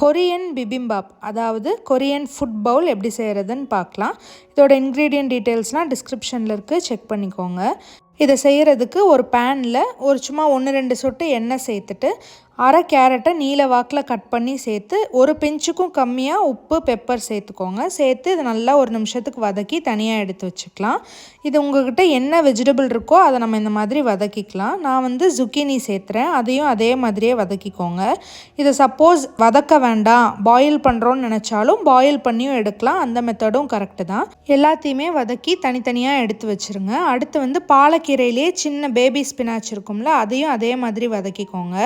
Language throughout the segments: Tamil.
கொரியன் பிபிம்பாப் அதாவது கொரியன் ஃபுட் பவுல் எப்படி செய்கிறதுன்னு பார்க்கலாம். இதோட இன்க்ரீடியன்ட் டீட்டெயில்ஸ்லாம் டிஸ்கிரிப்ஷனில் இருக்குது செக் பண்ணிக்கோங்க. இதை செய்கிறதுக்கு ஒரு பேனில் ஒரு சும்மா ஒன்று ரெண்டு சொட்டு எண்ணெய் சேர்த்துட்டு அரை கேரட்டை நீல வாக்கில் கட் பண்ணி சேர்த்து ஒரு பெஞ்சுக்கும் கம்மியாக உப்பு பெப்பர் சேர்த்துக்கோங்க. சேர்த்து இதை நல்லா ஒரு நிமிஷத்துக்கு வதக்கி தனியாக எடுத்து வச்சுக்கலாம். இது உங்கள்கிட்ட என்ன வெஜிடபிள் இருக்கோ அதை நம்ம இந்த மாதிரி வதக்கிக்கலாம். நான் வந்து ஜுக்கினி சேர்த்துறேன். அதையும் அதே மாதிரியே வதக்கிக்கோங்க. இதை சப்போஸ் வதக்க வேண்டாம். பாயில் பண்ணுறோன்னு நினச்சாலும் பாயில் பண்ணியும் எடுக்கலாம். அந்த மெத்தடும் கரெக்டு தான். எல்லாத்தையுமே வதக்கி தனித்தனியாக எடுத்து வச்சுருங்க. அடுத்து வந்து கீரையிலேயே சின்ன பேபி ஸ்பினாச் இருக்கும்ல அதையும் அதே மாதிரி வதக்கிக்கோங்க.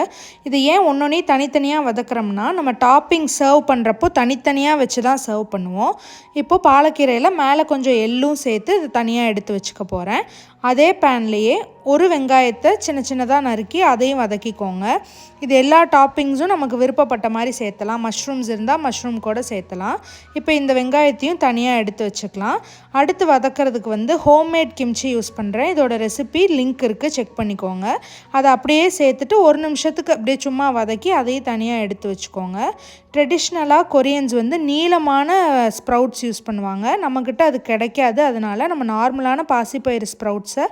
இது ஏன் ஒன்றொன்றையும் தனித்தனியாக வதக்குறோம்னா நம்ம டாப்பிங் சர்வ் பண்ணுறப்போ தனித்தனியாக வச்சு தான் சர்வ் பண்ணுவோம். இப்போது பாலக்கீரையில் மேலே கொஞ்சம் எள்ளும் சேர்த்து இது தனியாக எடுத்து வச்சுக்க போகிறேன் அதே பேன்லேயே ஒரு வெங்காயத்தை சின்ன சின்னதாக நறுக்கி அதையும் வதக்கிக்கோங்க. இது எல்லா டாப்பிங்ஸும் நமக்கு விருப்பப்பட்ட மாதிரி சேர்த்தலாம். மஷ்ரூம்ஸ் இருந்தால் மஷ்ரூம் கூட சேர்த்தலாம். இப்போ இந்த வெங்காயத்தையும் தனியாக எடுத்து வச்சுக்கலாம். அடுத்து வதக்கிறதுக்கு வந்து ஹோம்மேட் கிம்ச்சி யூஸ் பண்ணுறேன் இதோட ரெசிபி லிங்க் இருக்குது செக் பண்ணிக்கோங்க. அதை அப்படியே சேர்த்துட்டு ஒரு நிமிஷத்துக்கு அப்படியே சும்மா வதக்கி அதையும் தனியாக எடுத்து வச்சுக்கோங்க. ட்ரெடிஷ்னலாக கொரியன்ஸ் வந்து நீளமான ஸ்ப்ரவுட்ஸ் யூஸ் பண்ணுவாங்க. நம்மக்கிட்ட அது கிடைக்காது. அதனால் நம்ம நார்மலான பாசிப்பயிறு ஸ்ப்ரவுட்ஸை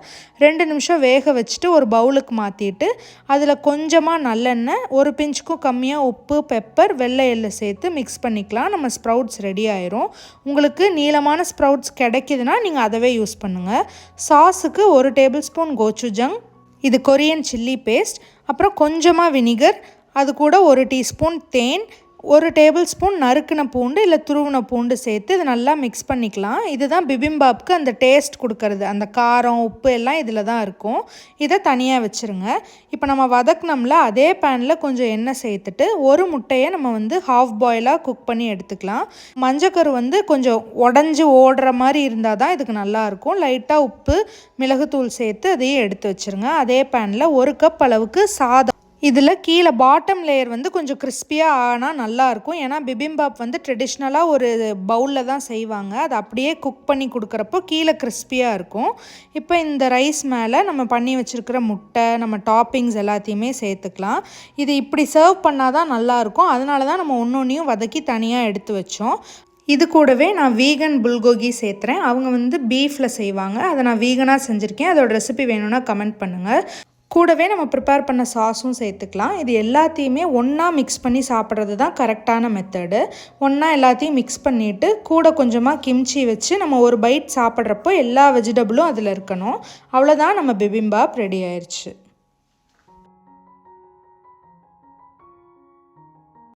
ரெண்டு நிமிஷம் வேக வச்சுட்டு ஒரு பவுலுக்கு மாற்றிட்டு அதில் கொஞ்சமாக நல்லெண்ணெய் ஒரு பிஞ்சுக்கும் கம்மியாக உப்பு பெப்பர் வெள்ளை எள்ளு சேர்த்து மிக்ஸ் பண்ணிக்கலாம். நம்ம ஸ்ப்ரவுட்ஸ் ரெடி ஆயிரும். உங்களுக்கு நீளமான ஸ்ப்ரவுட்ஸ் கிடைக்குதுன்னா நீங்கள் அதவே யூஸ் பண்ணுங்கள் சாஸுக்கு ஒரு டேபிள் ஸ்பூன் கோச்சுஜங் இது கொரியன் சில்லி பேஸ்ட் அப்புறம் கொஞ்சமாக வினிகர் அது கூட ஒரு டீஸ்பூன் தேன் ஒரு டேபிள் ஸ்பூன் நறுக்கின பூண்டு இல்லை துருவின பூண்டு சேர்த்து இதை நல்லா மிக்ஸ் பண்ணிக்கலாம். இதுதான் பிபிம்பாப்க்கு அந்த டேஸ்ட் கொடுக்கறது. அந்த காரம் உப்பு எல்லாம் இதில் தான் இருக்கும். இதை தனியாக வச்சுருங்க. இப்போ நம்ம வதக்குனோம்ல அதே பேனில் கொஞ்சம் எண்ணெய் சேர்த்துட்டு ஒரு முட்டையை நம்ம வந்து ஹாஃப் பாயிலாக குக் பண்ணி எடுத்துக்கலாம். மஞ்சக்கரு வந்து கொஞ்சம் உடஞ்சி ஓடுற மாதிரி இருந்தால் தான் இதுக்கு நல்லாயிருக்கும் லைட்டாக உப்பு மிளகுத்தூள் சேர்த்து அதையும் எடுத்து வச்சுருங்க. அதே பேனில் ஒரு கப் அளவுக்கு சாதம் இதில் கீழே பாட்டம் லேயர் வந்து கொஞ்சம் கிறிஸ்பியாக ஆனால் நல்லாயிருக்கும் ஏன்னா பிபிம்பாப் வந்து ட்ரெடிஷ்னலாக ஒரு பவுலில் தான் செய்வாங்க. அதை அப்படியே குக் பண்ணி கொடுக்குறப்போ கீழே கிறிஸ்பியாக இருக்கும். இப்போ இந்த ரைஸ் மேலே நம்ம பண்ணி வச்சுருக்கிற முட்டை நம்ம டாப்பிங்ஸ் எல்லாத்தையுமே சேர்த்துக்கலாம். இது இப்படி சர்வ் பண்ணால் தான் நல்லாயிருக்கும் அதனால தான் நம்ம ஒன்று ஒன்றையும் வதக்கி தனியாக எடுத்து வச்சோம். இது கூடவே நான் வீகன் புல்கோகி சேர்த்துறேன். அவங்க வந்து பீஃபில் செய்வாங்க. அதை நான் வீகனாக செஞ்சுருக்கேன். அதோட ரெசிபி வேணும்னா கமெண்ட் பண்ணுங்கள் கூடவே நம்ம ப்ரிப்பேர் பண்ண சாஸும் சேர்த்துக்கலாம். இது எல்லாத்தையுமே ஒன்றா மிக்ஸ் பண்ணி சாப்பிட்றது தான் கரெக்டான மெத்தடு ஒன்றா எல்லாத்தையும் மிக்ஸ் பண்ணிவிட்டு கூட கொஞ்சமாக கிம்ச்சி வச்சு நம்ம ஒரு பைட் சாப்பிட்றப்போ எல்லா வெஜிடபிளும் அதில் இருக்கணும். அவ்வளோதான் நம்ம பிபிம்பாப் ரெடி ஆயிடுச்சு